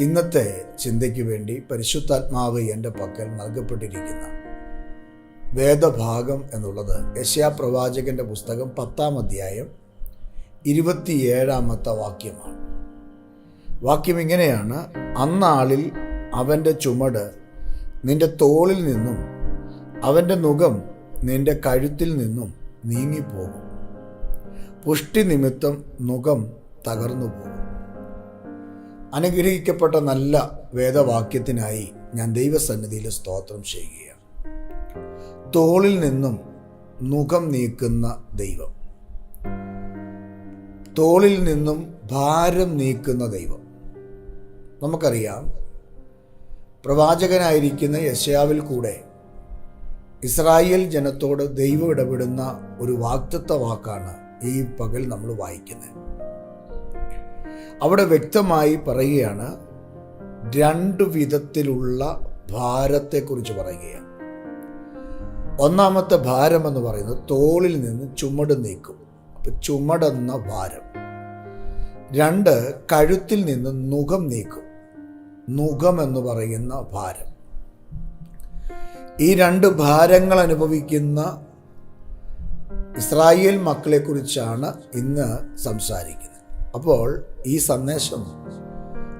ഇന്നത്തെ ചിന്തയ്ക്ക് വേണ്ടി പരിശുദ്ധാത്മാവ് എന്റെ പക്കൽ നൽകപ്പെട്ടിരിക്കുന്ന വേദഭാഗം എന്നുള്ളത് യശയാ പ്രവാചകന്റെ പുസ്തകം പത്താം അധ്യായം ഇരുപത്തിയേഴാമത്തെ വാക്യമാണ്. വാക്യം ഇങ്ങനെയാണ് അന്നാളിൽ അവന്റെ ചുമട് നിന്റെ തോളിൽ നിന്നും അവന്റെ മുഖം നിന്റെ കഴുത്തിൽ നിന്നും നീങ്ങിപ്പോകും. പുഷ്ടി നിമിത്തം മുഖം തകർന്നു പോകും അനുഗ്രഹിക്കപ്പെട്ട നല്ല വേദവാക്യത്തിനായി ഞാൻ ദൈവസന്നിധിയിൽ സ്തോത്രം ചെയ്യുകയാണ്. തോളിൽ നിന്നും മുഖം നീക്കുന്ന ദൈവം. തോളിൽ നിന്നും ഭാരം നീക്കുന്ന ദൈവം. നമുക്കറിയാം പ്രവാചകനായിരിക്കുന്ന യശയാവിൽ കൂടെ ഇസ്രായേൽ ജനത്തോട് ദൈവം ഇടപെടുന്ന ഒരു വാക്തത്വ വാക്കാണ് ഈ പകൽ നമ്മൾ വായിക്കുന്നത്. അവിടെ വ്യക്തമായി പറയുകയാണ് രണ്ട് വിധത്തിലുള്ള ഭാരത്തെക്കുറിച്ച് പറയുകയാണ്. ഒന്നാമത്തെ ഭാരം എന്ന് പറയുന്നത് തോളിൽ നിന്ന് ചുമട് നീക്കും. അപ്പം ചുമടെന്ന ഭാരം. രണ്ട് കഴുത്തിൽ നിന്ന് നുഖം നീക്കും. നുഖം എന്ന് പറയുന്ന ഭാരം. ഈ രണ്ട് ഭാരങ്ങൾ അനുഭവിക്കുന്ന ഇസ്രായേൽ മക്കളെക്കുറിച്ചാണ് ഇന്ന് സംസാരിക്കുന്നത്. അപ്പോൾ ഈ സന്ദേശം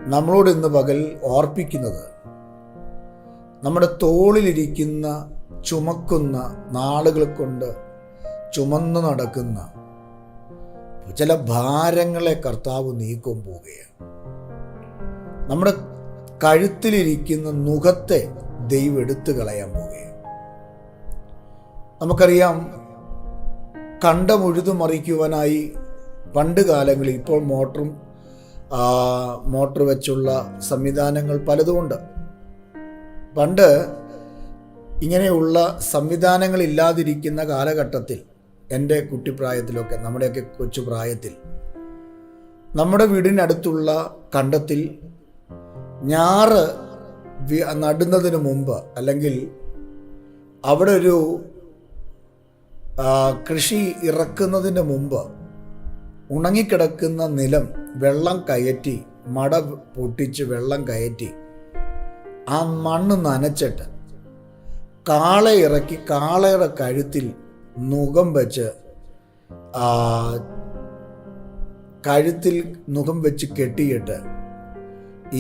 നമ്മളോട് ഇന്ന് പകൽ ഓർപ്പിക്കുന്നത് നമ്മുടെ തോളിലിരിക്കുന്ന ചുമക്കുന്ന നാളുകൾ കൊണ്ട് ചുമന്നു നടക്കുന്ന ചില ഭാരങ്ങളെ കർത്താവ് നീക്കം പോവുകയാണ്. നമ്മുടെ കഴുത്തിലിരിക്കുന്ന മുഖത്തെ ദൈവം എടുത്തു കളയാൻ പോവുകയാണ്. നമുക്കറിയാം കണ്ടമുഴുതു മറിക്കുവാനായി പണ്ട് കാലങ്ങളിൽ ഇപ്പോൾ മോട്ടറും മോട്ടർ വെച്ചുള്ള സംവിധാനങ്ങൾ പലതുമുണ്ട്. പണ്ട് ഇങ്ങനെയുള്ള സംവിധാനങ്ങൾ ഇല്ലാതിരിക്കുന്ന കാലഘട്ടത്തിൽ എന്റെ കുട്ടിപ്രായത്തിലൊക്കെ നമ്മുടെയൊക്കെ കൊച്ചു പ്രായത്തിൽ നമ്മുടെ വീടിനടുത്തുള്ള കണ്ടത്തിൽ ഞാറ് നടുന്നതിന് മുമ്പ് അല്ലെങ്കിൽ അവിടെ ഒരു കൃഷി ഇറക്കുന്നതിന് മുമ്പ് ഉണങ്ങിക്കിടക്കുന്ന നിലം വെള്ളം കയറ്റി മട പൊട്ടിച്ച് വെള്ളം കയറ്റി. ആ മണ്ണ് നനച്ചിട്ട് കാള ഇറക്കി കാളയുടെ കഴുത്തിൽ മുഖം വെച്ച് കഴുത്തിൽ മുഖം വെച്ച് കെട്ടിയിട്ട്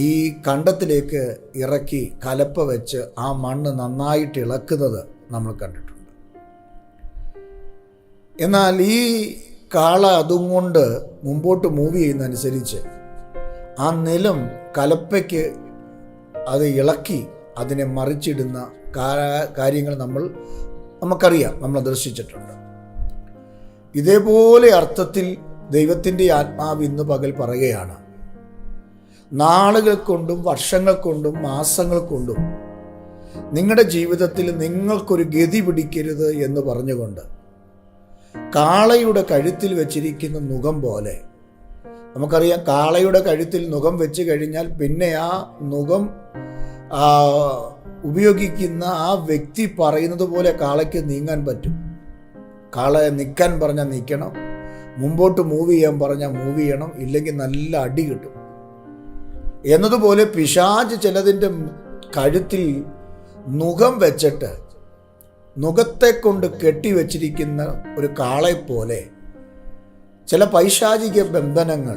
ഈ കണ്ടത്തിലേക്ക് ഇറക്കി കലപ്പ വെച്ച് ആ മണ്ണ് നന്നായിട്ട് ഇളക്കുന്നത് നമ്മൾ കണ്ടിട്ടുണ്ട്. എന്നാൽ ഈ കാള അതും കൊണ്ട് മുമ്പോട്ട് മൂവ് ചെയ്യുന്നതനുസരിച്ച് ആ നിലം കലപ്പയ്ക്ക് അത് ഇളക്കി അതിനെ മറിച്ചിടുന്ന കാര്യങ്ങൾ നമ്മൾ നമുക്കറിയാം നമ്മൾ ദർശിച്ചിട്ടുണ്ട്. ഇതേപോലെ അർത്ഥത്തിൽ ദൈവത്തിന്റെ ആത്മാവ് ഇന്ന് പകൽ പറയുകയാണ്. നാളുകൾ കൊണ്ടും വർഷങ്ങൾ കൊണ്ടും മാസങ്ങൾ കൊണ്ടും നിങ്ങളുടെ ജീവിതത്തിൽ നിങ്ങൾക്കൊരു ഗതി പിടിക്കരുത് എന്ന് പറഞ്ഞുകൊണ്ട് കാളയുടെ കഴുത്തിൽ വെച്ചിരിക്കുന്ന മുഖം പോലെ. നമുക്കറിയാം കാളയുടെ കഴുത്തിൽ മുഖം വെച്ച് കഴിഞ്ഞാൽ പിന്നെ ആ മുഖം ഉപയോഗിക്കുന്ന ആ വ്യക്തി പറയുന്നത് പോലെ കാളയ്ക്ക് നീങ്ങാൻ പറ്റും. കാളയെ നിൽക്കാൻ പറഞ്ഞാൽ നിൽക്കണം മുമ്പോട്ട് മൂവ് ചെയ്യാൻ പറഞ്ഞാൽ മൂവ് ചെയ്യണം. ഇല്ലെങ്കിൽ നല്ല അടി കിട്ടും. എന്നതുപോലെ പിശാജ് ചിലതിന്റെ കഴുത്തിൽ മുഖം വെച്ചിട്ട് മുഖത്തെ കൊണ്ട് കെട്ടിവെച്ചിരിക്കുന്ന ഒരു കാളെപ്പോലെ പോലെ ചില പൈശാചിക ബന്ധനങ്ങൾ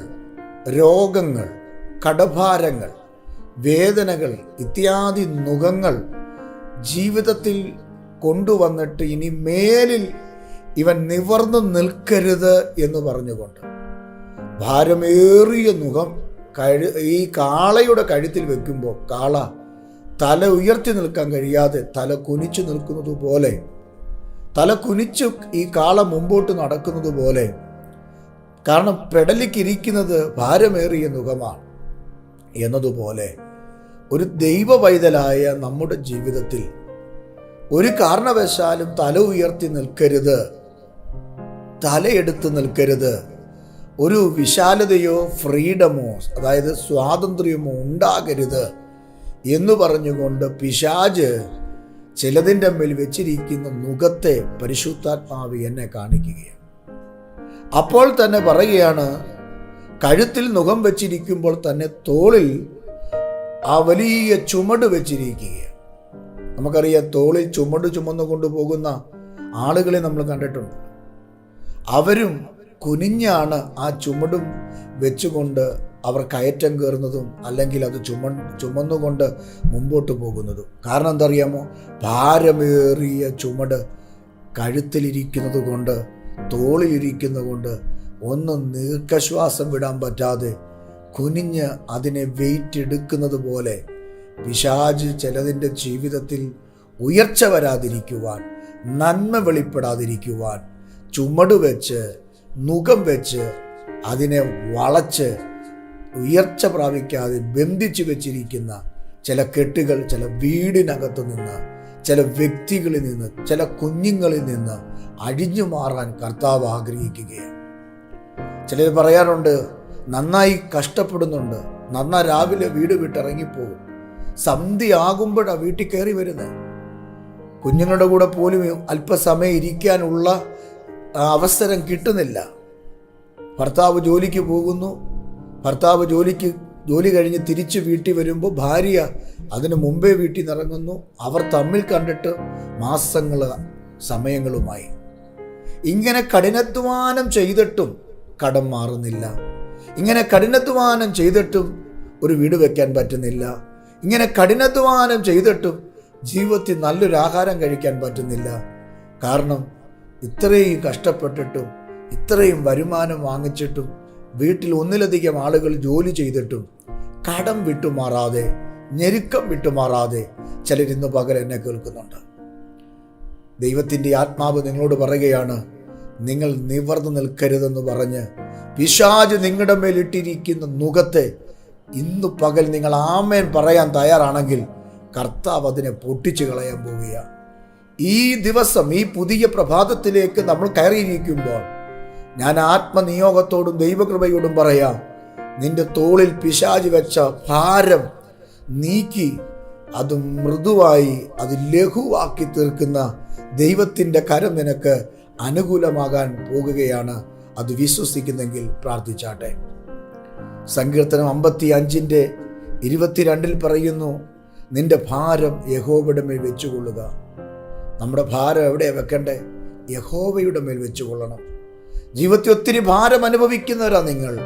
രോഗങ്ങൾ കടഭാരങ്ങൾ വേദനകൾ ഇത്യാദി മുഖങ്ങൾ ജീവിതത്തിൽ കൊണ്ടുവന്നിട്ട് ഇനി മേലിൽ ഇവൻ നിവർന്നു നിൽക്കരുത് എന്ന് പറഞ്ഞുകൊണ്ട് ഭാരമേറിയ മുഖം കഴു ഈ കാളയുടെ കഴുത്തിൽ വെക്കുമ്പോൾ കാള തല ഉയർത്തി നിൽക്കാൻ കഴിയാതെ തല കുനിച്ചു നിൽക്കുന്നത് പോലെ തല കുനിച്ചു ഈ കാള മുമ്പോട്ട് നടക്കുന്നത് പോലെ കാരണം പെടലിക്കിരിക്കുന്നത് ഭാരമേറിയ മുഖമാണ് എന്നതുപോലെ ഒരു ദൈവ പൈതലായ നമ്മുടെ ജീവിതത്തിൽ ഒരു കാരണവശാലും തല ഉയർത്തി നിൽക്കരുത് തലയെടുത്ത് നിൽക്കരുത്. ഒരു വിശാലതയോ ഫ്രീഡമോ അതായത് സ്വാതന്ത്ര്യമോ ഉണ്ടാകരുത്. എന്ന് പറഞ്ഞുകൊണ്ട് പിശാജ് ചിലതിന്റെ മേൽ വെച്ചിരിക്കുന്ന മുഖത്തെ പരിശുദ്ധാത്മാവ് എന്നെ കാണിക്കുകയാണ്. അപ്പോൾ തന്നെ പറയുകയാണ് കഴുത്തിൽ മുഖം വെച്ചിരിക്കുമ്പോൾ തന്നെ തോളിൽ ആ വലിയ ചുമട് വെച്ചിരിക്കുകയാണ്. നമുക്കറിയാം തോളിൽ ചുമട് ചുമന്നു കൊണ്ടുപോകുന്ന ആളുകളെ നമ്മൾ കണ്ടിട്ടുണ്ട്. അവരും കുനിഞ്ഞാണ് ആ ചുമടും വെച്ചുകൊണ്ട് അവർ കയറ്റം കയറുന്നതും അല്ലെങ്കിൽ അത് ചുമ ചുമന്നുകൊണ്ട് മുമ്പോട്ട് പോകുന്നതും. കാരണം എന്തറിയാമോ? ഭാരമേറിയ ചുമട് കഴുത്തിലിരിക്കുന്നത് കൊണ്ട് തോളിലിരിക്കുന്നത് കൊണ്ട് ഒന്ന് നീർക്കശ്വാസം വിടാൻ പറ്റാതെ കുനിഞ്ഞ് അതിനെ വെയിറ്റ് എടുക്കുന്നത് പോലെ പിശാജ് ചിലതിന്റെ ജീവിതത്തിൽ ഉയർച്ച വരാതിരിക്കുവാൻ നന്മ വെളിപ്പെടാതിരിക്കുവാൻ ചുമട് വെച്ച് നുകം വെച്ച് അതിനെ വളച്ച് ഉയർച്ച പ്രാപിക്കാതെ ബന്ധിച്ചു വെച്ചിരിക്കുന്ന ചില കെട്ടുകൾ ചില വീടിനകത്ത് നിന്ന് ചില വ്യക്തികളിൽ നിന്ന് ചില കുഞ്ഞുങ്ങളിൽ നിന്ന് അഴിഞ്ഞു മാറാൻ കർത്താവ് ആഗ്രഹിക്കുകയാണ്. ചിലർ പറയാറുണ്ട് നന്നായി കഷ്ടപ്പെടുന്നുണ്ട്. നന്നാ രാവിലെ വീട് വിട്ടിറങ്ങിപ്പോകും. സന്ധി ആകുമ്പോഴാണ് വീട്ടിൽ കയറി വരുന്നത്. കുഞ്ഞുങ്ങളുടെ കൂടെ പോലും അല്പസമയം ഇരിക്കാനുള്ള അവസരം കിട്ടുന്നില്ല. ഭർത്താവ് ജോലിക്ക് പോകുന്നു. ഭർത്താവ് ജോലിക്ക് ജോലി കഴിഞ്ഞ് തിരിച്ച് വീട്ടിൽ വരുമ്പോൾ ഭാര്യ അതിന് മുമ്പേ വീട്ടിൽ നിറങ്ങുന്നു അവർ തമ്മിൽ കണ്ടിട്ട് മാസങ്ങൾ സമയങ്ങളുമായി. ഇങ്ങനെ കഠിനാധ്വാനം ചെയ്തിട്ടും കടം മാറുന്നില്ല. ഇങ്ങനെ കഠിനാധ്വാനം ചെയ്തിട്ടും ഒരു വീട് വെക്കാൻ പറ്റുന്നില്ല. ഇങ്ങനെ കഠിനാധ്വാനം ചെയ്തിട്ടും ജീവിതത്തിൽ നല്ലൊരു ആഹാരം കഴിക്കാൻ പറ്റുന്നില്ല. കാരണം ഇത്രയും കഷ്ടപ്പെട്ടിട്ടും ഇത്രയും വരുമാനം വാങ്ങിച്ചിട്ടും വീട്ടിൽ ഒന്നിലധികം ആളുകൾ ജോലി ചെയ്തിട്ടും കടം വിട്ടുമാറാതെ ഞെരുക്കം വിട്ടുമാറാതെ ചിലരിന്ന് പകൽ എന്നെ കേൾക്കുന്നുണ്ട്. ദൈവത്തിന്റെ ആത്മാവ് നിങ്ങളോട് പറയുകയാണ് നിങ്ങൾ നിവർന്നു നിൽക്കരുതെന്ന് പറഞ്ഞ് പിശാജ് നിങ്ങളുടെ മേലിട്ടിരിക്കുന്ന നുഖത്തെ ഇന്നു പകൽ നിങ്ങൾ ആമേൻ പറയാൻ തയ്യാറാണെങ്കിൽ കർത്താവ് അതിനെ പൊട്ടിച്ചു കളയാൻ പോവുകയാണ്. ഈ ദിവസം ഈ പുതിയ പ്രഭാതത്തിലേക്ക് നമ്മൾ കയറിയിരിക്കുമ്പോൾ ഞാൻ ആത്മനിയോഗത്തോടും ദൈവകൃപയോടും പറയാം നിന്റെ തോളിൽ പിശാചി വെച്ച ഭാരം നീക്കി അത് മൃദുവായി അത് ലഘുവാക്കി തീർക്കുന്ന ദൈവത്തിന്റെ കരം നിനക്ക് അനുകൂലമാകാൻ പോകുകയാണ്. അത് വിശ്വസിക്കുന്നെങ്കിൽ പ്രാർത്ഥിച്ചാട്ടെ. സങ്കീർത്തനം അമ്പത്തി അഞ്ചിന്റെ ഇരുപത്തിരണ്ടിൽ പറയുന്നു നിന്റെ ഭാരം യഹോബയുടെ മേൽ വെച്ചുകൊള്ളുക. നമ്മുടെ ഭാരം എവിടെ വെക്കണ്ടേ? യഹോവയുടെ മേൽ വെച്ചുകൊള്ളണം. ജീവിതത്തിൽ ഒത്തിരി ഭാരം അനുഭവിക്കുന്നവരാ നിങ്ങൾ.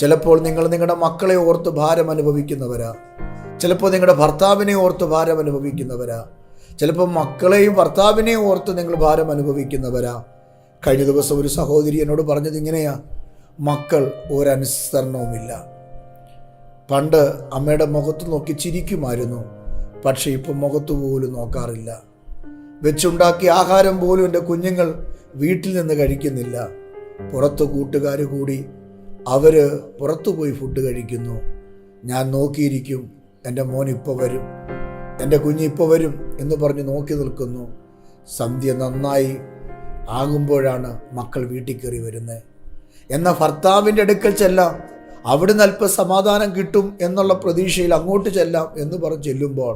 ചിലപ്പോൾ നിങ്ങൾ നിങ്ങളുടെ മക്കളെ ഓർത്ത് ഭാരം അനുഭവിക്കുന്നവരാ ചിലപ്പോൾ നിങ്ങളുടെ ഭർത്താവിനെ ഓർത്ത് ഭാരം അനുഭവിക്കുന്നവരാ ചിലപ്പോൾ മക്കളെയും ഭർത്താവിനെയും ഓർത്ത് നിങ്ങൾ ഭാരം അനുഭവിക്കുന്നവരാ കഴിഞ്ഞ ദിവസം ഒരു സഹോദരി എന്നോട് പറഞ്ഞത് ഇങ്ങനെയാ. മക്കൾ ഒരനുസരണവുമില്ല. പണ്ട് അമ്മയുടെ മുഖത്ത് നോക്കി ചിരിക്കുമായിരുന്നു. പക്ഷേ ഇപ്പം മുഖത്ത് പോലും നോക്കാറില്ല. വെച്ചുണ്ടാക്കിയ ആഹാരം പോലും എന്റെ കുഞ്ഞുങ്ങൾ വീട്ടിൽ നിന്ന് കഴിക്കുന്നില്ല. പുറത്ത് കൂട്ടുകാർ കൂടി അവർ പുറത്തു പോയി ഫുഡ് കഴിക്കുന്നു. ഞാൻ നോക്കിയിരിക്കും എന്റെ മോൻ ഇപ്പോൾ വരും എന്റെ കുഞ്ഞ് ഇപ്പോൾ വരും എന്ന് പറഞ്ഞ് നോക്കി നിൽക്കുന്നു. സന്ധ്യ നന്നായി ആകുമ്പോഴാണ് മക്കൾ വീട്ടിൽ കയറി വരുന്നത് എന്നാൽ ഭർത്താവിന്റെ അടുക്കൽ ചെല്ലാം അവിടുന്ന് അല്പം സമാധാനം കിട്ടും എന്നുള്ള പ്രതീക്ഷയിൽ അങ്ങോട്ട് ചെല്ലാം എന്ന് പറഞ്ഞ് ചെല്ലുമ്പോൾ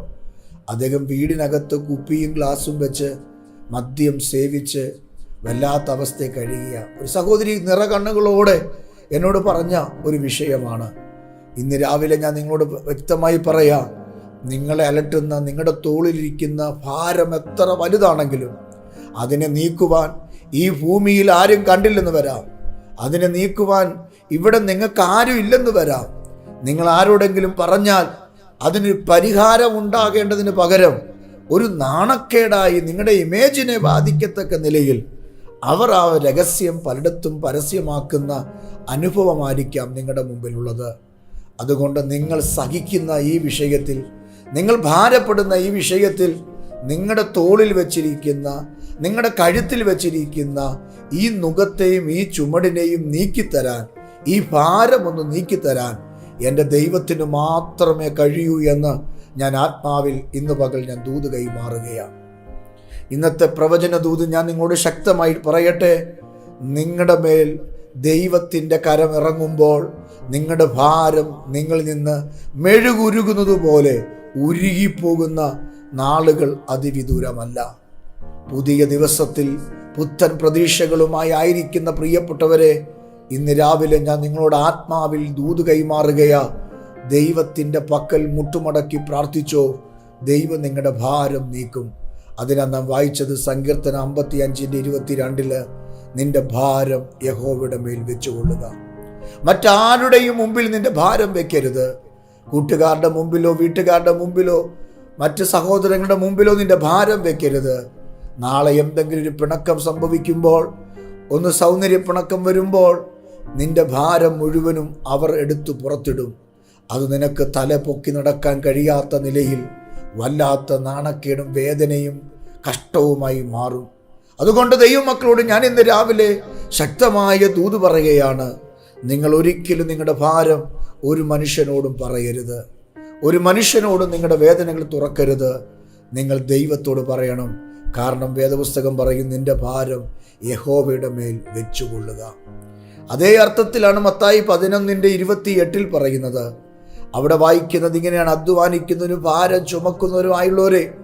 അദ്ദേഹം വീടിനകത്ത് കുപ്പിയും ഗ്ലാസും വെച്ച് മദ്യം സേവിച്ച് വല്ലാത്ത അവസ്ഥയെ കഴിയുക ഒരു സഹോദരി നിറകണ്ണുകളോടെ എന്നോട് പറഞ്ഞ ഒരു വിഷയമാണ്. ഇന്ന് രാവിലെ ഞാൻ നിങ്ങളോട് വ്യക്തമായി പറയാം നിങ്ങളെ അലട്ടുന്ന നിങ്ങളുടെ തോളിലിരിക്കുന്ന ഭാരം എത്ര വലുതാണെങ്കിലും അതിനെ നീക്കുവാൻ ഈ ഭൂമിയിൽ ആരും കണ്ടില്ലെന്ന് വരാം. അതിനെ നീക്കുവാൻ ഇവിടെ നിങ്ങൾക്ക് ആരും ഇല്ലെന്ന് വരാം. നിങ്ങൾ ആരോടെങ്കിലും പറഞ്ഞാൽ അതിന് പരിഹാരം ഉണ്ടാകേണ്ടതിന് പകരം ഒരു നാണക്കേടായി നിങ്ങളുടെ ഇമേജിനെ ബാധിക്കത്തക്ക നിലയിൽ അവർ ആ രഹസ്യം പലയിടത്തും പരസ്യമാക്കുന്ന അനുഭവമായിരിക്കാം നിങ്ങളുടെ മുമ്പിലുള്ളത്. അതുകൊണ്ട് നിങ്ങൾ സഹിക്കുന്ന ഈ വിഷയത്തിൽ നിങ്ങൾ ഭാരപ്പെടുന്ന ഈ വിഷയത്തിൽ നിങ്ങളുടെ തോളിൽ വച്ചിരിക്കുന്ന നിങ്ങളുടെ കഴുത്തിൽ വച്ചിരിക്കുന്ന ഈ നുഖത്തെയും ഈ ചുമടിനെയും നീക്കിത്തരാൻ ഈ ഭാരമൊന്ന് നീക്കിത്തരാൻ എന്റെ ദൈവത്തിന് മാത്രമേ കഴിയൂ എന്ന് ഞാൻ ആത്മാവിൽ ഇന്ന് പകൽ ഞാൻ ദൂത് കൈമാറുകയാണ്. ഇന്നത്തെ പ്രവചന ദൂത് ഞാൻ നിങ്ങളോട് ശക്തമായി പറയട്ടെ. നിങ്ങളുടെ മേൽ ദൈവത്തിന്റെ കരം ഇറങ്ങുമ്പോൾ നിങ്ങളുടെ ഭാരം നിങ്ങളിൽ നിന്ന് മെഴുകുരുകുന്നത് പോലെ ഉരുകിപ്പോകുന്ന നാളുകൾ അതിവിദൂരമല്ല. പുതിയ ദിവസത്തിൽ പുത്തൻ പ്രതീക്ഷകളുമായി ആയിരിക്കുന്ന പ്രിയപ്പെട്ടവരെ ഇന്ന് രാവിലെ ഞാൻ നിങ്ങളോട് ആത്മാവിൽ ദൂത് കൈമാറുകയാ. ദൈവത്തിന്റെ പക്കൽ മുട്ടുമടക്കി പ്രാർത്ഥിച്ചോ. ദൈവം നിങ്ങളുടെ ഭാരം നീക്കും. അതിനാണ് നാം വായിച്ചത് സങ്കീർത്തന അമ്പത്തി അഞ്ചിന്റെ ഇരുപത്തിരണ്ടിൽ നിന്റെ ഭാരം യഹോവയുടെ മേൽ വെച്ചുകൊള്ളുക. മറ്റാരുടെയും മുമ്പിൽ നിന്റെ ഭാരം വെക്കരുത്. കൂട്ടുകാരുടെ മുമ്പിലോ വീട്ടുകാരുടെ മുമ്പിലോ മറ്റ് സഹോദരങ്ങളുടെ മുമ്പിലോ നിന്റെ ഭാരം വെക്കരുത്. നാളെ എന്തെങ്കിലും ഒരു പിണക്കം സംഭവിക്കുമ്പോൾ ഒന്ന് സൗന്ദര്യ പിണക്കം വരുമ്പോൾ നിന്റെ ഭാരം മുഴുവനും അവർ എടുത്തു പുറത്തിടും. അത് നിനക്ക് തല പൊക്കി നടക്കാൻ കഴിയാത്ത നിലയിൽ വല്ലാത്ത നാണക്കേടും വേദനയും കഷ്ടവുമായി മാറും. അതുകൊണ്ട് ദൈവമക്കളോട് ഞാൻ ഇന്ന് രാവിലെ ശക്തമായ ദൂത് പറയുകയാണ്. നിങ്ങൾ ഒരിക്കലും നിങ്ങളുടെ ഭാരം ഒരു മനുഷ്യനോടും പറയരുത്. ഒരു മനുഷ്യനോടും നിങ്ങളുടെ വേദനകൾ തുറക്കരുത്. നിങ്ങൾ ദൈവത്തോട് പറയണം. കാരണം വേദപുസ്തകം പറയും നിന്റെ ഭാരം യഹോവയുടെ മേൽ വെച്ചുകൊള്ളുക. അതേ അർത്ഥത്തിലാണ് മത്തായി പതിനൊന്നിന്റെ ഇരുപത്തി എട്ടിൽ പറയുന്നത്. അവിടെ വായിക്കുന്നത് ഇങ്ങനെയാണ്. അധ്വാനിക്കുന്നവരും ഭാരം ചുമക്കുന്നവരുമായുള്ളവരെ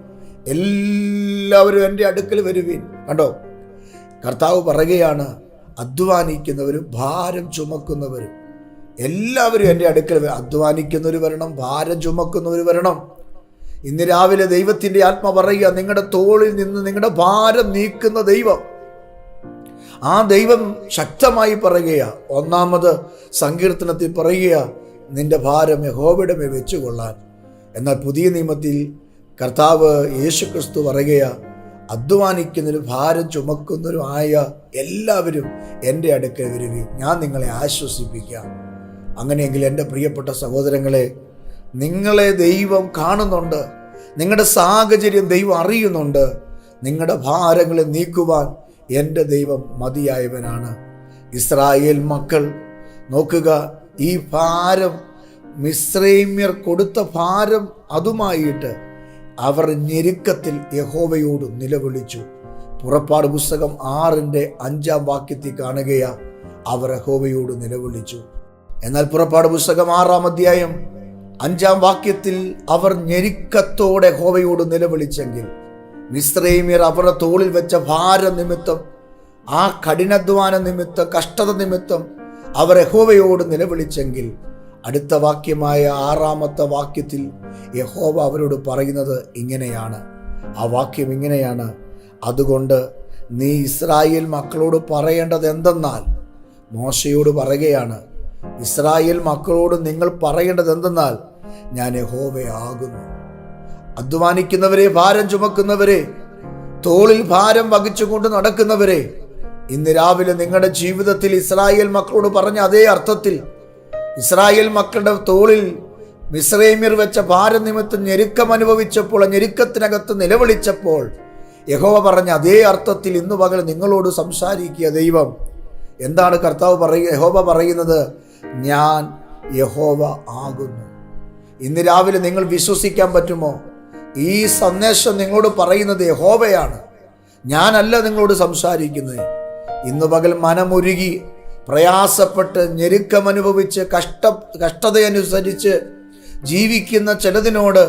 എല്ലാവരും എന്റെ അടുക്കൽ വരുവീൻ. കണ്ടോ? കർത്താവ് പറയുകയാണ് അധ്വാനിക്കുന്നവരും ഭാരം ചുമക്കുന്നവരും. എല്ലാവരും എന്റെ അടുക്കൽ അധ്വാനിക്കുന്നവർ വരണം ഭാരം ചുമക്കുന്നവർ വരണം. ഇന്ന് രാവിലെ ദൈവത്തിന്റെ ആത്മ പറയുക നിങ്ങളുടെ തോളിൽ നിന്ന് നിങ്ങളുടെ ഭാരം നീക്കുന്ന ദൈവം. ആ ദൈവം ശക്തമായി പറയുക ഒന്നാമത് സങ്കീർത്തനത്തിൽ പറയുക നിന്റെ ഭാരം യഹോബിടമേ വെച്ചുകൊള്ളാൻ. എന്നാൽ പുതിയ നിയമത്തിൽ കർത്താവ് യേശു ക്രിസ്തു പറയുക അധ്വാനിക്കുന്നൊരു ഭാരം ചുമക്കുന്നൊരു ആയ എല്ലാവരും എന്റെ അടുക്കൽ വരുവി. ഞാൻ നിങ്ങളെ ആശ്വസിപ്പിക്കാം. അങ്ങനെയെങ്കിൽ എന്റെ പ്രിയപ്പെട്ട സഹോദരങ്ങളെ നിങ്ങളെ ദൈവം കാണുന്നുണ്ട്. നിങ്ങളുടെ സാഹചര്യം ദൈവം അറിയുന്നുണ്ട്. നിങ്ങളുടെ ഭാരങ്ങളെ നീക്കുവാൻ എന്റെ ദൈവം മതിയായവനാണ്. ഇസ്രായേൽ മക്കൾ നോക്കുക ഈ ഭാരം മിശ്രൈമ്യർ കൊടുത്ത ഭാരം അതുമായിട്ട് അവർ ഞെരുക്കത്തിൽ യഹോവയോട് നിലവിളിച്ചു. പുറപ്പാട് പുസ്തകം ആറിന്റെ അഞ്ചാം വാക്യത്തിൽ കാണുകയാ അവർ യഹോവയോട് നിലവിളിച്ചു. എന്നാൽ പുറപ്പാട് പുസ്തകം ആറാം അധ്യായം അഞ്ചാം വാക്യത്തിൽ അവർ ഞെരുക്കത്തോടെ ഹോവയോട് നിലവിളിച്ചെങ്കിൽ മിശ്രൈമിയർ അവരുടെ തോളിൽ വെച്ച ഭാരം നിമിത്തം ആ കഠിനാധ്വാന നിമിത്തം കഷ്ടത നിമിത്തം അവർ ഹോവയോട് നിലവിളിച്ചെങ്കിൽ അടുത്ത വാക്യമായ ആറാമത്തെ വാക്യത്തിൽ യഹോവ അവരോട് പറയുന്നത് ഇങ്ങനെയാണ്. ആ വാക്യം ഇങ്ങനെയാണ്. അതുകൊണ്ട് നീ ഇസ്രായേൽ മക്കളോട് പറയേണ്ടത് എന്തെന്നാൽ മോശയോട് പറയുകയാണ്. ഇസ്രായേൽ മക്കളോട് നിങ്ങൾ പറയേണ്ടത് എന്തെന്നാൽ ഞാൻ യഹോവയാകുന്നു അധ്വാനിക്കുന്നവരെ ഭാരം ചുമക്കുന്നവരെ തോളിൽ ഭാരം വഹിച്ചുകൊണ്ട് നടക്കുന്നവരെ ഇന്ന് രാവിലെ നിങ്ങളുടെ ജീവിതത്തിൽ ഇസ്രായേൽ മക്കളോട് പറഞ്ഞ അതേ അർത്ഥത്തിൽ ഇസ്രായേൽ മക്കളുടെ തോളിൽ മിസ്രൈമിർ വെച്ച ഭാരനിമിത്തം ഞെരുക്കം അനുഭവിച്ചപ്പോൾ ഞെരുക്കത്തിനകത്ത് നിലവിളിച്ചപ്പോൾ യഹോവ പറഞ്ഞ അതേ അർത്ഥത്തിൽ ഇന്ന് പകൽ നിങ്ങളോട് സംസാരിക്കുക ദൈവം. എന്താണ് കർത്താവ് പറയുക യഹോവ പറയുന്നത്? ഞാൻ യഹോവ ആകുന്നു. ഇന്ന് രാവിലെ നിങ്ങൾ വിശ്വസിക്കാൻ പറ്റുമോ? ഈ സന്ദേശം നിങ്ങളോട് പറയുന്നത് യഹോവയാണ്. ഞാനല്ല നിങ്ങളോട് സംസാരിക്കുന്നത്. ഇന്ന് പകൽ മനമൊരുകി പ്രയാസപ്പെട്ട് ഞെരുക്കമനുഭവിച്ച് കഷ്ട കഷ്ടതയനുസരിച്ച് ജീവിക്കുന്ന ചിലതിനോട്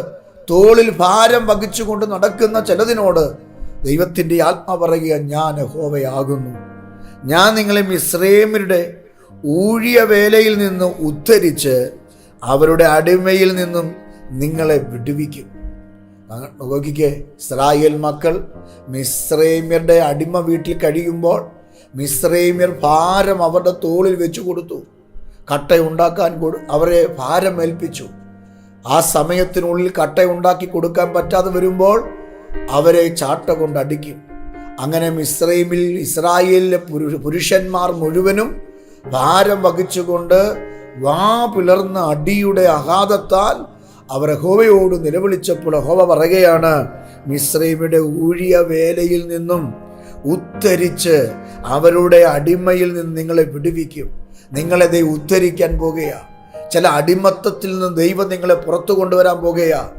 തോളിൽ ഭാരം വഹിച്ചുകൊണ്ട് നടക്കുന്ന ചിലതിനോട് ദൈവത്തിന്റെ ആത്മ പറയുക ഞാൻ ഹോവയാകുന്നു ഞാൻ നിങ്ങളെ മിശ്രേമരുടെ ഊഴിയ വേലയിൽ നിന്ന് ഉദ്ധരിച്ച് അവരുടെ അടിമയിൽ നിന്നും നിങ്ങളെ വിടുവിക്കും. നോക്കിക്കേ ഇസ്രായേൽ മക്കൾ മിശ്രൈമ്യരുടെ അടിമ വീട്ടിൽ കഴിയുമ്പോൾ മിശ്രൈമ്യർ ഭാരം അവരുടെ തോളിൽ വെച്ചു കൊടുത്തു. കട്ടയുണ്ടാക്കാൻ കൊടു അവരെ ഭാരം ഏൽപ്പിച്ചു. ആ സമയത്തിനുള്ളിൽ കട്ടയുണ്ടാക്കി കൊടുക്കാൻ പറ്റാതെ വരുമ്പോൾ അവരെ ചാട്ട കൊണ്ട് അടിക്കും. അങ്ങനെ മിശ്രൈമിൽ ഇസ്രായേലിലെ പുരുഷന്മാർ മുഴുവനും ഭാരം വഹിച്ചുകൊണ്ട് വാ പിളർന്ന അടിയുടെ അഹാതത്താൽ അവർ ഹോവയോട് നിലവിളിച്ചപ്പോൾ ഹോവ പറയുകയാണ് മിശ്രൈമിയുടെ ഊഴിയ വേലയിൽ നിന്നും ഉദ്ധരിച്ച് അവരുടെ അടിമയിൽ നിന്ന് നിങ്ങളെ വിടുവിക്കും. നിങ്ങളെ ദൈവം ഉദ്ധരിക്കാൻ പോകുകയാ. ചില അടിമത്തത്തിൽ നിന്ന് ദൈവം നിങ്ങളെ പുറത്തു കൊണ്ടുവരാൻ പോകുകയാ.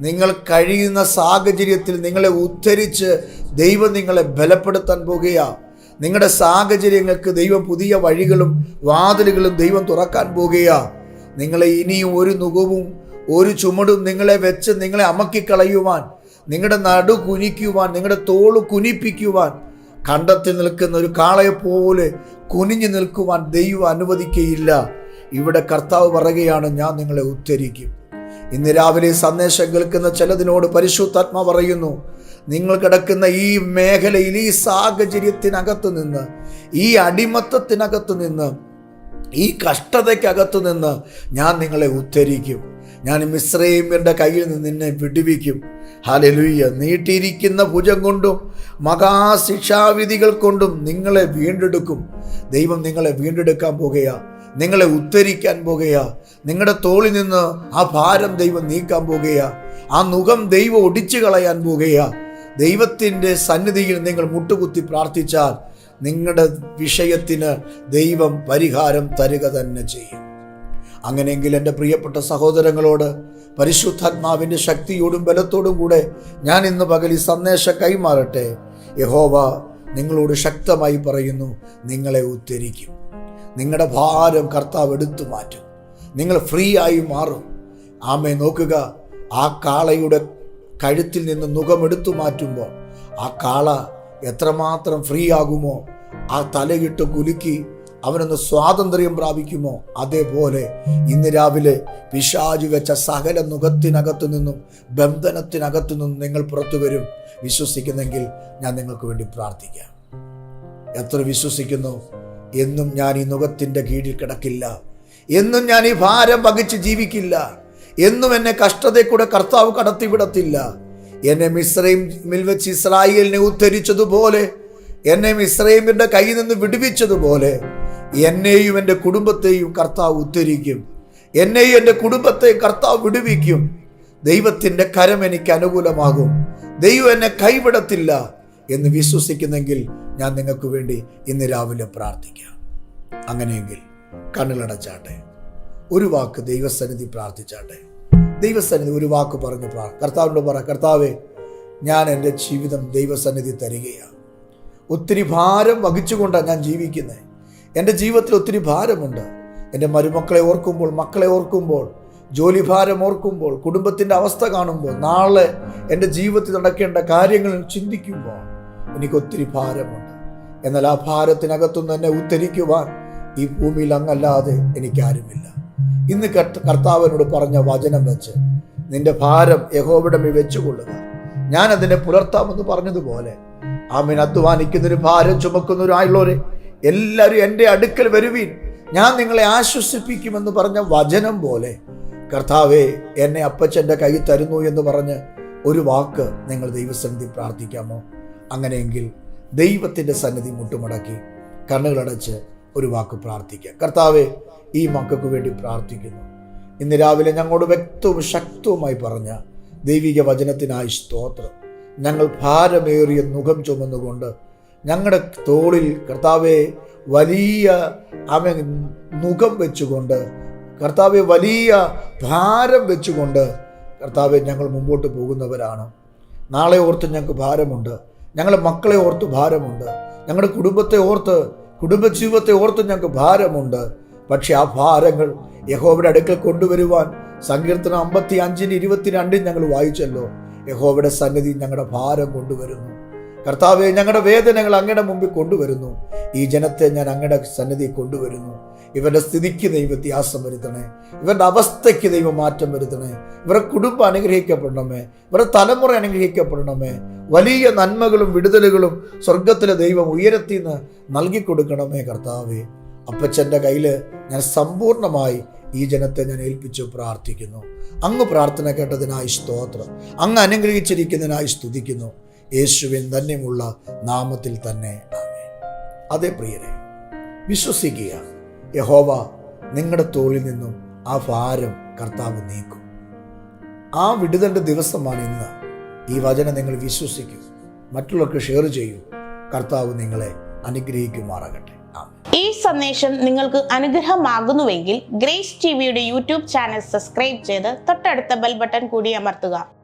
നിങ്ങൾ കഴിയുന്ന സാഹചര്യത്തിൽ നിങ്ങളെ ഉദ്ധരിച്ച് ദൈവം നിങ്ങളെ ബലപ്പെടുത്താൻ പോകുകയാ. നിങ്ങളുടെ സാഹചര്യങ്ങൾക്ക് ദൈവം പുതിയ വഴികളും വാതിലുകളും ദൈവം തുറക്കാൻ പോകുകയാ. നിങ്ങളെ ഇനിയും ഒരു നുകവും ഒരു ചുമടും നിങ്ങളെ വെച്ച് നിങ്ങളെ അമക്കിക്കളയുവാൻ നിങ്ങളുടെ നടു കുനിക്കുവാൻ നിങ്ങളുടെ തോൾ കുനിപ്പിക്കുവാൻ കണ്ടത്തിൽ നിൽക്കുന്ന ഒരു കാളയെപ്പോലെ പോലെ കുനിഞ്ഞു നിൽക്കുവാൻ ദൈവം അനുവദിക്കുകയില്ല ഇവിടെ കർത്താവ് പറയുകയാണ് ഞാൻ നിങ്ങളെ ഉദ്ധരിക്കും. ഇന്ന് രാവിലെ സന്ദേശം കേൾക്കുന്ന ചിലതിനോട് പരിശുദ്ധാത്മ പറയുന്നു നിങ്ങൾ കിടക്കുന്ന ഈ മേഖലയിൽ ഈ സാഹചര്യത്തിനകത്ത് നിന്ന് ഈ അടിമത്തത്തിനകത്ത് നിന്ന് ഈ കഷ്ടതയ്ക്കകത്തു നിന്ന് ഞാൻ നിങ്ങളെ ഉദ്ധരിക്കും. ഞാൻ മിശ്രൈമ്യരുടെ കയ്യിൽ നിന്ന് നിന്നെ വിടുവിക്കും. ഹാലലുയ്യ നീട്ടിയിരിക്കുന്ന ഭുജം കൊണ്ടും മഹാശിക്ഷാവിധികൾ കൊണ്ടും നിങ്ങളെ വീണ്ടെടുക്കും. ദൈവം നിങ്ങളെ വീണ്ടെടുക്കാൻ പോകുകയാ. നിങ്ങളെ ഉദ്ധരിക്കാൻ പോകുകയാ. നിങ്ങളുടെ തോളിൽ നിന്ന് ആ ഭാരം ദൈവം നീക്കാൻ പോകുകയാ. ആ മുഖം ദൈവം ഒടിച്ചു കളയാൻ പോകുകയാ. ദൈവത്തിന്റെ സന്നിധിയിൽ നിങ്ങൾ മുട്ടുകുത്തി പ്രാർത്ഥിച്ചാൽ നിങ്ങളുടെ വിഷയത്തിന് ദൈവം പരിഹാരം തരിക തന്നെ ചെയ്യും. അങ്ങനെയെങ്കിൽ എന്റെ പ്രിയപ്പെട്ട സഹോദരങ്ങളോട് പരിശുദ്ധാത്മാവിന്റെ ശക്തിയോടും ബലത്തോടും കൂടെ ഞാൻ ഇന്ന് പകൽ ഈ സന്ദേശം കൈമാറട്ടെ. യഹോവ നിങ്ങളോട് ശക്തമായി പറയുന്നു നിങ്ങളെ ഉദ്ധരിക്കും. നിങ്ങളുടെ ഭാരം കർത്താവ് എടുത്തു മാറ്റും. നിങ്ങൾ ഫ്രീ ആയി മാറും. ആമെ നോക്കുക ആ കാളയുടെ കഴുത്തിൽ നിന്ന് മുഖമെടുത്തു മാറ്റുമ്പോൾ ആ കാള എത്രമാത്രം ഫ്രീ ആകുമോ? ആ തലയിട്ട് കുലുക്കി അവനൊന്ന് സ്വാതന്ത്ര്യം പ്രാപിക്കുമോ? അതേപോലെ ഇന്ന് രാവിലെ പിശാചു വെച്ച സകല മുഖത്തിനകത്തു നിന്നും ബന്ധനത്തിനകത്തു നിന്നും നിങ്ങൾ പുറത്തു വരും. വിശ്വസിക്കുന്നെങ്കിൽ ഞാൻ നിങ്ങൾക്ക് വേണ്ടി പ്രാർത്ഥിക്കാം. എത്ര വിശ്വസിക്കുന്നു? എന്നും ഞാൻ ഈ മുഖത്തിന്റെ കീഴിൽ കിടക്കില്ല. എന്നും ഞാൻ ഈ ഭാരം വഹിച്ച് ജീവിക്കില്ല. എന്നും എന്നെ കഷ്ടതയിൽ കൂടെ കർത്താവ് കടത്തിവിടത്തില്ല എന്നെ മിശ്രൈമിൽ വെച്ച് ഇസ്രായേലിനെ ഉദ്ധരിച്ചതുപോലെ എന്നെ മിശ്രൈമിന്റെ കയ്യിൽ നിന്ന് വിടുവിച്ചതുപോലെ എന്നെയും എന്റെ കുടുംബത്തെയും കർത്താവ് ഉദ്ധരിക്കും. എന്നെയും എന്റെ കുടുംബത്തെയും കർത്താവ് വിടുവിക്കും. ദൈവത്തിന്റെ കരം എനിക്ക് അനുകൂലമാകും. ദൈവം എന്നെ കൈവിടത്തില്ല എന്ന് വിശ്വസിക്കുന്നെങ്കിൽ ഞാൻ നിങ്ങൾക്ക് വേണ്ടി ഇന്ന് രാവിലെ പ്രാർത്ഥിക്കാം. അങ്ങനെയെങ്കിൽ കണ്ണിലടച്ചാട്ടെ ഒരു വാക്ക് ദൈവസന്നിധി പ്രാർത്ഥിച്ചാട്ടെ. ദൈവസന്നിധി ഒരു വാക്ക് പറഞ്ഞു കർത്താവിനോട് പറ കർത്താവേ ഞാൻ എന്റെ ജീവിതം ദൈവസന്നിധി തരികയാണ്. ഒത്തിരി ഭാരം വഹിച്ചുകൊണ്ടാണ് ഞാൻ ജീവിക്കുന്നത്. എന്റെ ജീവിതത്തിൽ ഒത്തിരി ഭാരമുണ്ട്. എന്റെ മരുമക്കളെ ഓർക്കുമ്പോൾ മക്കളെ ഓർക്കുമ്പോൾ ജോലി ഭാരം ഓർക്കുമ്പോൾ കുടുംബത്തിന്റെ അവസ്ഥ കാണുമ്പോൾ നാളെ എന്റെ ജീവിതത്തിൽ നടക്കേണ്ട കാര്യങ്ങൾ ചിന്തിക്കുമ്പോൾ എനിക്ക് ഒത്തിരി ഭാരമുണ്ട്. എന്നാൽ ആ ഭാരത്തിനകത്തുനിന്ന് എന്നെ ഉദ്ധരിക്കുവാൻ ഈ ഭൂമിയിൽ അങ്ങല്ലാതെ എനിക്കാരുമില്ല. ഇന്ന് കർത്ത- കർത്താവിനോട് പറഞ്ഞ വചനം വെച്ച് നിന്റെ ഭാരം യഹോവിടെ മേൽ വെച്ചുകൊള്ളുക. ഞാൻ അതിനെ പുലർത്താമെന്ന് പറഞ്ഞതുപോലെ ആമീൻ. അധ്വാനിക്കുന്നൊരു ഭാരം ചുമക്കുന്നവരായുള്ളവരെ എല്ലാവരും എന്റെ അടുക്കൽ വരുവീൻ. ഞാൻ നിങ്ങളെ ആശ്വസിപ്പിക്കുമെന്ന് പറഞ്ഞ വചനം പോലെ കർത്താവേ എന്നെ അപ്പച്ചന്റെ കൈ തരുന്നു എന്ന് പറഞ്ഞ് ഒരു വാക്ക് നിങ്ങൾ ദൈവസന്നിധി പ്രാർത്ഥിക്കാമോ? അങ്ങനെയെങ്കിൽ ദൈവത്തിന്റെ സന്നിധി മുട്ടുമടക്കി കണ്ണുകളടച്ച് ഒരു വാക്ക് പ്രാർത്ഥിക്കുക കർത്താവെ ഈ മക്കൾക്ക് വേണ്ടി പ്രാർത്ഥിക്കുന്നു. ഇന്ന് രാവിലെ ഞങ്ങളോട് വ്യക്തവും ശക്തവുമായി പറഞ്ഞ ദൈവിക വചനത്തിനായി സ്തോത്രം. ഞങ്ങൾ ഭാരമേറിയ മുഖം ചുമന്നുകൊണ്ട് ഞങ്ങളുടെ തോളിൽ കർത്താവെ വലിയ അവൻ മുഖം വെച്ചുകൊണ്ട് കർത്താവെ വലിയ ഭാരം വെച്ചുകൊണ്ട് കർത്താവെ ഞങ്ങൾ മുമ്പോട്ട് പോകുന്നവരാണ്. നാളെ ഓർത്ത് ഞങ്ങൾക്ക് ഭാരമുണ്ട്. ഞങ്ങളുടെ മക്കളെ ഓർത്ത് ഭാരമുണ്ട്. ഞങ്ങളുടെ കുടുംബത്തെ ഓർത്ത് കുടുംബജീവിതത്തെ ഓർത്ത് ഞങ്ങൾക്ക് ഭാരമുണ്ട്. പക്ഷേ ആ ഭാരങ്ങൾ യഹോവയുടെ അടുക്കൽ കൊണ്ടുവരുവാൻ സങ്കീർത്തനം അമ്പത്തി അഞ്ചിന് ഇരുപത്തിരണ്ടിൽ ഞങ്ങൾ വായിച്ചല്ലോ. യഹോവയുടെ സന്നിധി ഞങ്ങളുടെ ഭാരം കൊണ്ടുവരുന്നു. കർത്താവെ ഞങ്ങളുടെ വേദനകൾ അങ്ങയുടെ മുമ്പിൽ കൊണ്ടുവരുന്നു. ഈ ജനത്തെ ഞാൻ അങ്ങയുടെ സന്നിധി കൊണ്ടുവരുന്നു. ഇവരുടെ സ്ഥിതിക്ക് ദൈവത്യാസം വ്യത്യാസം വരുത്തണേ ഇവരുടെ അവസ്ഥയ്ക്ക് ദൈവം മാറ്റം വരുത്തണേ ഇവരുടെ കുടുംബം അനുഗ്രഹിക്കപ്പെടണമേ. ഇവരുടെ തലമുറ അനുഗ്രഹിക്കപ്പെടണമേ. വലിയ നന്മകളും വിടുതലുകളും സ്വർഗത്തിലെ ദൈവം ഉയരത്തിൽ നിന്ന് നൽകി കൊടുക്കണമേ കർത്താവേ. അപ്പച്ചന്റെ കയ്യിൽ ഞാൻ സമ്പൂർണമായി ഈ ജനത്തെ ഞാൻ ഏൽപ്പിച്ചു പ്രാർത്ഥിക്കുന്നു. അങ്ങ് പ്രാർത്ഥന കേട്ടതിനായി സ്തോത്രം. അങ്ങ് അനുഗ്രഹിച്ചിരിക്കുന്നതിനായി സ്തുതിക്കുന്നു. യേശുവിൻ ധന്യമുള്ള നാമത്തിൽ തന്നെ അതേ പ്രിയരെ വിശ്വസിക്കുക യഹോവ നിങ്ങളുടെ തോളിൽ നിന്നും ആ ഭാരം കർത്താവ് നീക്കും. ആ വിടുതണ്ട ദിവസമാണ് ഇന്ന്. ഈ വചനം നിങ്ങൾ വിശ്വസിക്കൂ മറ്റുള്ളവർക്ക് ഷെയർ ചെയ്യൂ. കർത്താവ് നിങ്ങളെ അനുഗ്രഹിക്കുമാറാകട്ടെ. ഈ സന്ദേശം നിങ്ങൾക്ക് അനുഗ്രഹമാകുന്നുവെങ്കിൽ ഗ്രേസ് ടി വിയുടെ യൂട്യൂബ് ചാനൽ സബ്സ്ക്രൈബ് ചെയ്ത് തൊട്ടടുത്ത ബെൽ ബട്ടൺ കൂടി അമർത്തുക.